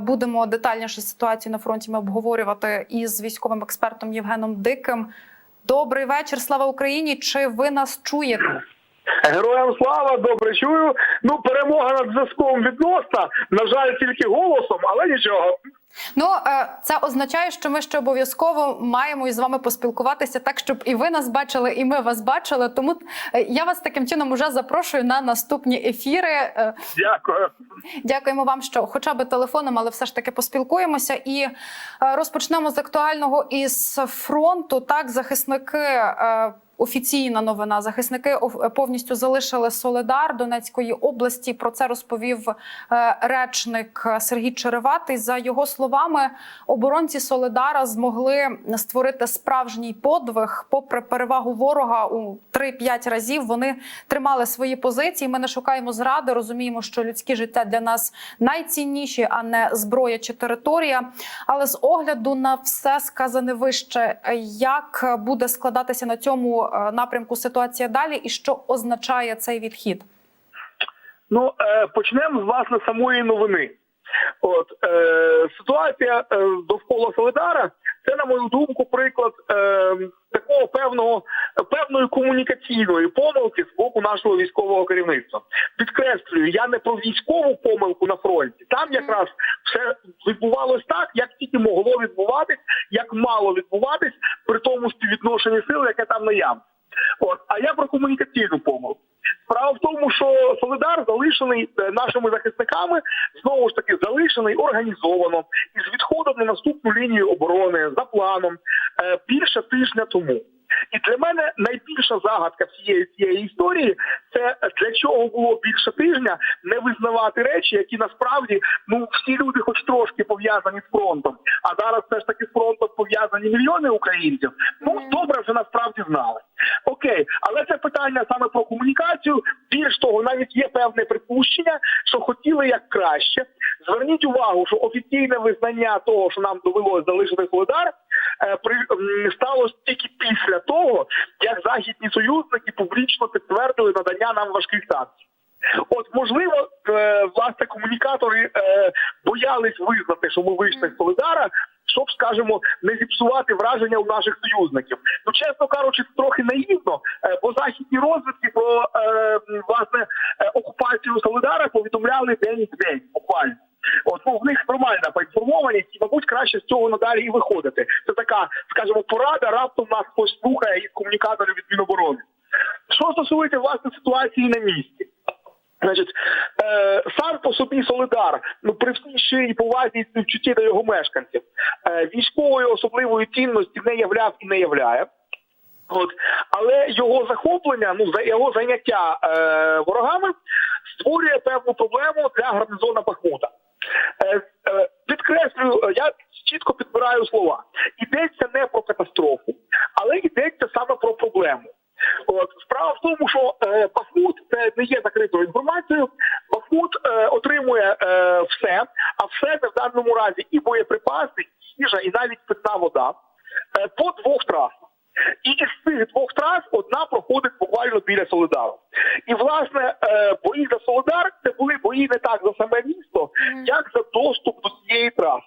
Будемо детальніше ситуацію на фронті. Ми обговорювати із військовим експертом Євгеном Диким. Добрий вечір, слава Україні! Чи ви нас чуєте? Героям слава, добре чую. Ну, перемога над зв'язком відносна. На жаль, тільки голосом, але нічого. Ну е, це означає, що ми ще обов'язково маємо із вами поспілкуватися так, щоб і ви нас бачили, і ми вас бачили. Тому е, я вас таким чином уже запрошую на наступні ефіри. Е, Дякую. Дякуємо вам, що хоча б телефоном, але все ж таки поспілкуємося і розпочнемо з актуального із фронту. Так, захисники. Е, Офіційна новина захисники повністю залишили Соледар Донецької області. Про це розповів е, речник Сергій Череватий. За його словами, оборонці Соледара змогли створити справжній подвиг. Попри перевагу ворога у 3-5 разів, вони тримали свої позиції. Ми не шукаємо зради. Розуміємо, що людські життя для нас найцінніші, а не зброя чи територія. Але з огляду на все сказане вище, як буде складатися на цьому е, напрямку ситуація далі, і що означає цей відхід? Ну, е, почнемо з власне самої новини. От е, ситуація е, довкола Солидара це, на мою думку, приклад е, такого певного певної комунікаційної помилки з боку нашого військового керівництва. Підкреслюю, я не про військову помилку на фронті. Там якраз все відбувалось так, як тільки могло відбуватись, як мало відбуватись при тому співвідношенні сил, яке там наявне. От, а я про комунікаційну помилку. Справа в тому, що Солидар залишений е, нашими захисниками, знову ж таки залишений організовано і з відходом на наступну лінію оборони за планом е, більше тижня тому. І для мене найбільша загадка всієї цієї історії це для чого було більше тижня не визнавати речі, які насправді ну всі люди, хоч трошки пов'язані з фронтом. А зараз все ж таки з фронтом пов'язані мільйони українців. Ну добре, вже насправді знали. Окей, але це питання саме про комунікацію. Більш того, навіть є певне припущення, що хотіли як краще. Зверніть увагу, що офіційне визнання того, що нам довелося залишити Солидар, сталося тільки після того, як західні союзники публічно підтвердили надання нам важких санкцій. От можливо, е, власне, комунікатори е, боялись визнати, що ми вийшли з Солидара, щоб, скажімо, не зіпсувати враження у наших союзників. Ну, чесно кажучи, трохи наївно, е, бо західні розвідки про е, власне е, окупацію Солидара повідомляли день в день, буквально. От ну в них нормальна поінформованість, і мабуть краще з цього надалі і виходити. Це така, скажімо, порада. Раптом нас хтось слухає із комунікаторів від Міноборони. Що стосується власне ситуації на місці. Значить, е, сам по собі Солидар, ну при всій щирій повазі і співчутті до його мешканців, е, військової особливої цінності не являв і не являє. От, але його захоплення, ну його заняття е, ворогами створює певну проблему для гарнізона Бахмута. Е, е, підкреслюю, е, я чітко підбираю слова. Йдеться не про катастрофу, але йдеться саме про проблему. Справа в тому, що Бахмут це не є закритою інформацією. Бахмут отримує все, а все це в даному разі і боєприпаси, і їжа, і навіть питна вода по двох трасах. І із цих двох трас одна проходить буквально біля Солидару. І власне е, бої за Солидар це були бої не так за саме місто, як за доступ до цієї траси.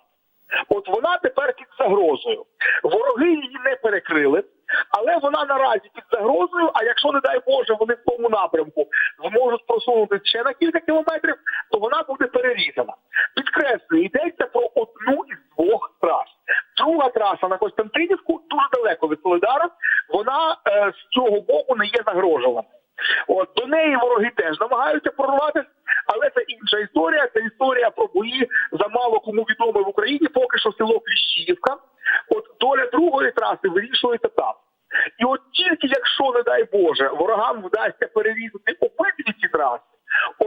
От вона тепер під загрозою. Вороги її не перекрили, але вона наразі під загрозою. А якщо, не дай Боже, вони в тому напрямку зможуть просунути ще на кілька кілометрів, то вона буде перерізана. Підкреслюю, йдеться про одну із двох трас. Друга траса на Костянтинівку дуже далеко від Солидара. Вона е, з цього боку не є загрожувана. От до неї вороги теж намагаються прорватися, але це інша історія. Це історія про бої за мало кому відоме в Україні. Поки що село Кліщівка. От доля другої траси вирішується там. І от тільки якщо, не дай Боже, ворогам вдасться перерізати обидві ці траси,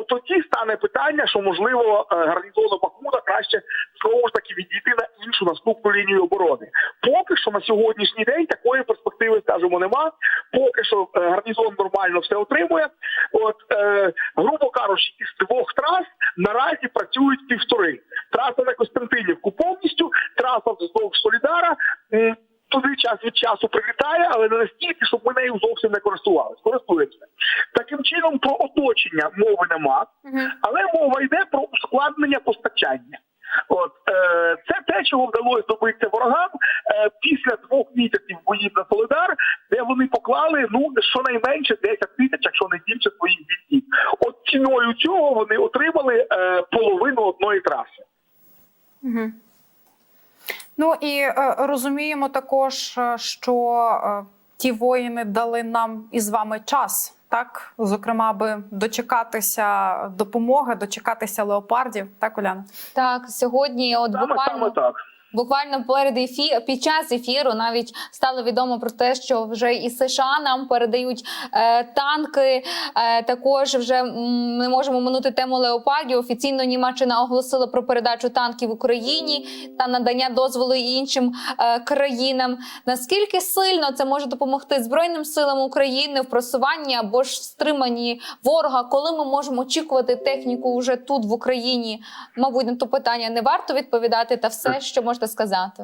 тоді стане питання, що можливо е, гарнізону Бахмута краще знову ж таки відійти на іншу наступну лінію оборони. Поки що на сьогоднішній день такої перспективи, скажімо, нема. Поки що е, гарнізон нормально все отримує. От е, грубо кажучи, із двох трас наразі працюють півтори. Траса на Костянтинівку повністю, траса вздовж Солідара. Туди час від часу прилітає, але не настільки, щоб ми нею зовсім не користувалися. Користуємося. Таким чином, про оточення мови нема, але мова йде про ускладнення постачання. От чого вдалося добитися ворогам е, після двох місяців боїв на Солидар, де вони поклали ну щонайменше 10 тисяч, якщо не більше своїх бійців. От ціною цього вони отримали е, половину одної траси. Угу. Ну і е, розуміємо також, е, що е, ті воїни дали нам із вами час. Так, зокрема, аби дочекатися допомоги, дочекатися леопардів, так, Уляна? Так, сьогодні, от Саме буквально саме так. Буквально перед ефі... під час ефіру навіть стало відомо про те, що вже і США нам передають е, танки. Е, також вже м, не можемо минути тему леопардів. Офіційно Німеччина оголосила про передачу танків Україні та надання дозволу іншим е, країнам. Наскільки сильно це може допомогти Збройним силам України в просуванні або ж стриманні ворога, коли ми можемо очікувати техніку вже тут в Україні? Мабуть, на то питання не варто відповідати, та все, що можете сказати.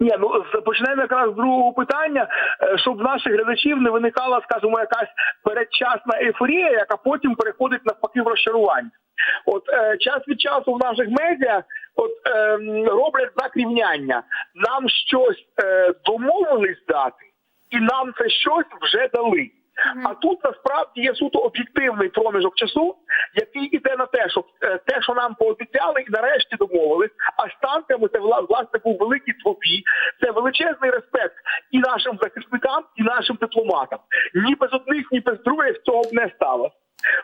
Ні, ну почнемо якраз з другого питання, е, щоб в наших глядачів не виникала, скажімо, якась передчасна ейфорія, яка потім переходить навпаки в розчарування. От е, час від часу в наших медіа от е, роблять знак рівняння. Нам щось е, домовились дати, і нам це щось вже дали. А тут насправді є суто об'єктивний проміжок часу, який іде на те, щоб е, те, що нам пообіцяли, і нарешті домовились. А з танками це вла- власне був великий твопі. Це величезний респект і нашим захисникам, і нашим дипломатам. Ні без одних, ні без других цього б не сталося.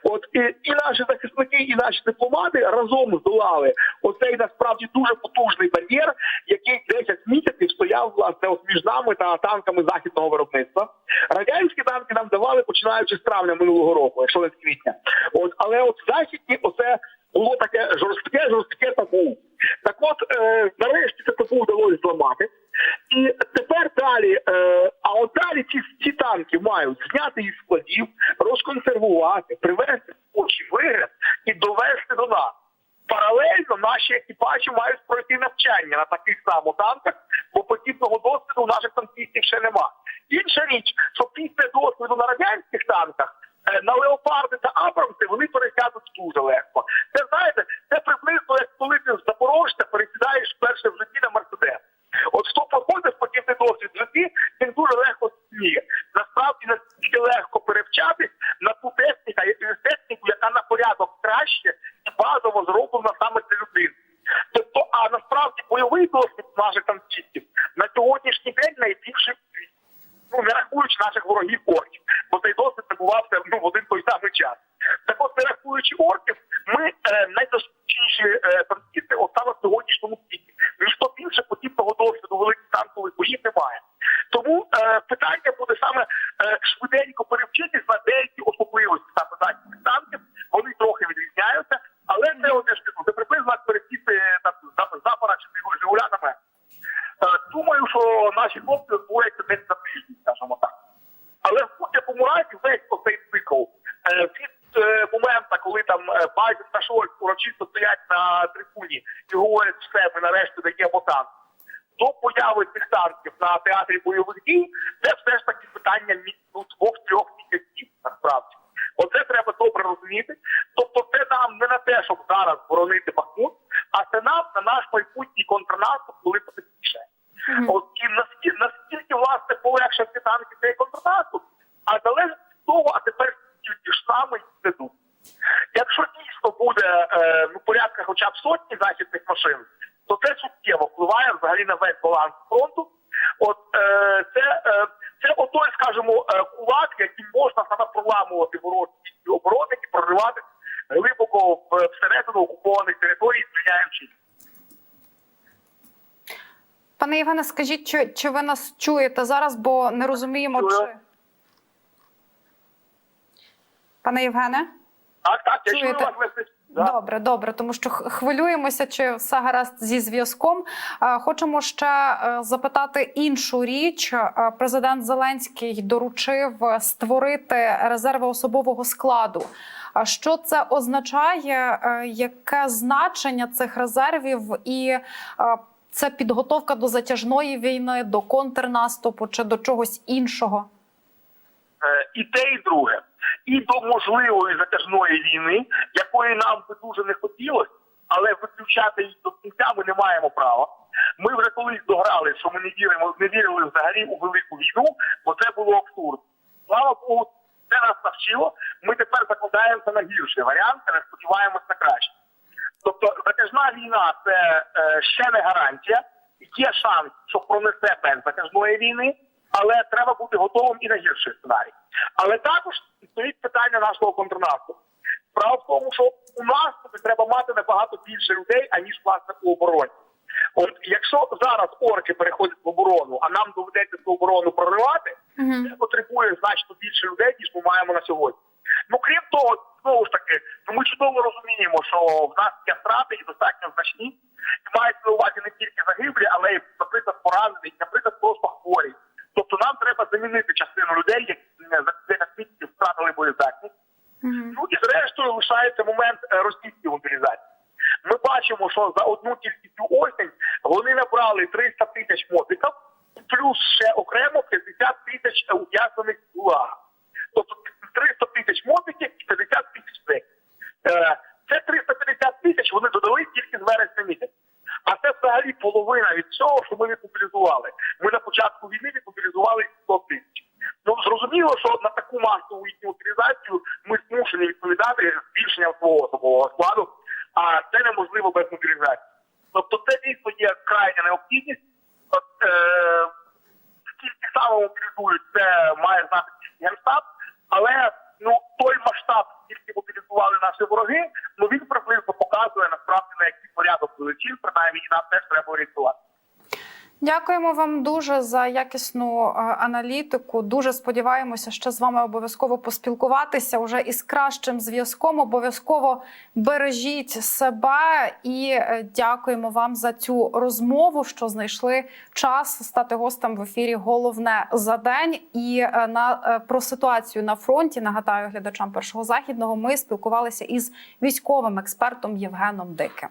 От і, і наші захисники, і наші дипломати разом здолали оцей насправді дуже потужний бар'єр, який 10 місяців стояв власне от між нами та танками західного виробництва. Радянські танки нам давали починаючи з травня минулого року, якщо не з квітня. От але от західні, оце було таке жорстке, жорстке табу. Так от е, нарешті це табу вдалося зламати. І тепер далі, е, а от далі ці, ці танки мають зняти із складів, розконсервувати, привести в очі вигляд і довести до нас. Паралельно наші екіпажі мають пройти навчання на таких само танках, бо подібного досвіду у наших танкістів ще нема. Інша річ, що після досвіду на радянських танках е, на леопарди та абрамси вони пересядуть дуже легко. Це приблизно як коли ти з Запорожця пересідаєш вперше в житті на мерседес. От хто проходить подібний досвід в житті, він дуже легко сміє. Насправді настільки легко перевчатись на ту техніку, техніку, яка на порядок краще і базово зроблена саме для людини. Тобто, а насправді бойовий досвід наших танкістів на сьогоднішній день найбільший в світі. Ну, не рахуючи наших ворогів орків, бо цей досвід відбувався ну, в один той самий час. Так от, не рахуючи орків, ми е, найдосвідчіші е, танкісти от саме в сьогоднішньому світі. Ніхто більше подібного досвіду великих танкових боїв немає. Тому е, питання буде саме е, швиденько перевчитись на деякі особливості саме західних танків. Вони трохи відрізняються, але це я ж це приблизно пересісти з запора чи з жигулянами. Е, Думаю, що наші хлопці освояться десь за тиждень, скажімо так. Але в будь-якому разі весь оцей цикл е, від е, моменту, коли там е, Байден та Шольц урочисто стоять на трибуні і говорять все, ми нарешті даємо танк, до появи цих танків на театрі бойових дій, це все ж таки питання ну, двох-трьох місяців насправді. Оце треба добре розуміти. Тобто, це нам не на те, щоб зараз боронити Бахмут, а це нам на наш майбутній контрнаступ, коли потепліше. От і наскільки, наскільки власне полегше ці танки цей контрнаступ, а залежить від того, а тепер тільки ж саме йдуть. Якщо дійсно буде е, ну, порядка хоча б сотні західних машин, то це суттєво впливає взагалі на весь баланс фронту. От е, це, е, це отой, скажімо, е, кулак, яким можна саме проламувати ворожі оборони і проривати глибоко в- всередину окупованих територій, звільняючи. їх. Пане Євгене, скажіть, чи, чи ви нас чуєте зараз, бо не розуміємо, Чую. чи. Пане Євгене? Так, так, я чую вас. Да. Добре, добре, тому що хвилюємося, чи все гаразд зі зв'язком. Хочемо ще е, запитати іншу річ. Президент Зеленський доручив е, створити резерви особового складу. А що це означає? Е, Яке значення цих резервів і це підготовка до затяжної війни, до контрнаступу чи до чогось іншого? Е, і те, і друге. І до можливої затяжної війни, якої нам би дуже не хотілося, але виключати її до кінця ми не маємо права. Ми вже колись дограли, що ми не віримо, не вірили взагалі у велику війну, бо це було абсурд. Слава Богу, це нас навчило. Ми тепер закладаємося на гірший варіант, не сподіваємось на краще. Тобто затяжна війна це е, ще не гарантія. Є шанс, що пронесе без затяжної війни, але треба бути готовим і на гірший сценарій. Але також стоїть питання нашого контрнаступу. Справа в тому, що у наступі треба мати набагато більше людей, аніж власне у обороні. От якщо зараз орки переходять в оборону, а нам доведеться цю оборону проривати, це потребує значно більше людей, ніж ми маємо на сьогодні. Ну крім того, знову ж таки, ну, ми чудово розуміємо, що в нас є втрати і достатньо значні, і мають на увазі не тільки загиблі, але й, треба частину людей, які е, за 10 місяців втратили боєздатність. Ну і зрештою лишається момент е, російської мобілізації. Ми бачимо, що за одну тільки цю осінь вони набрали 300 тисяч мотиків, плюс ще окремо 50 тисяч е, ув'язнених в Тобто 300 тисяч мотиків і 50 тисяч зеків. Це 350 тисяч вони додали тільки з вересня місяця. А це взагалі половина від цього, що ми відмобілізували. Ми на початку війни відмобілізували 100 тисяч. Ну зрозуміло, що на таку масову їхню утилізацію ми змушені відповідати збільшенням свого особового складу, а це неможливо без мобілізації. Тобто це дійсно є крайня необхідність. От, е, скільки саме мобілізують, це має знати генштаб, але ну той масштаб, скільки мобілізували наші вороги, ну він приблизно показує насправді на який порядок величин, принаймні нам теж треба орієнтувати. Дякуємо вам дуже за якісну е, аналітику. Дуже сподіваємося, що з вами обов'язково поспілкуватися уже із кращим зв'язком. Обов'язково бережіть себе і е, дякуємо вам за цю розмову, що знайшли час стати гостем в ефірі. Головне за день. І е, на про ситуацію на фронті нагадаю глядачам першого західного. Ми спілкувалися із військовим експертом Євгеном Диким.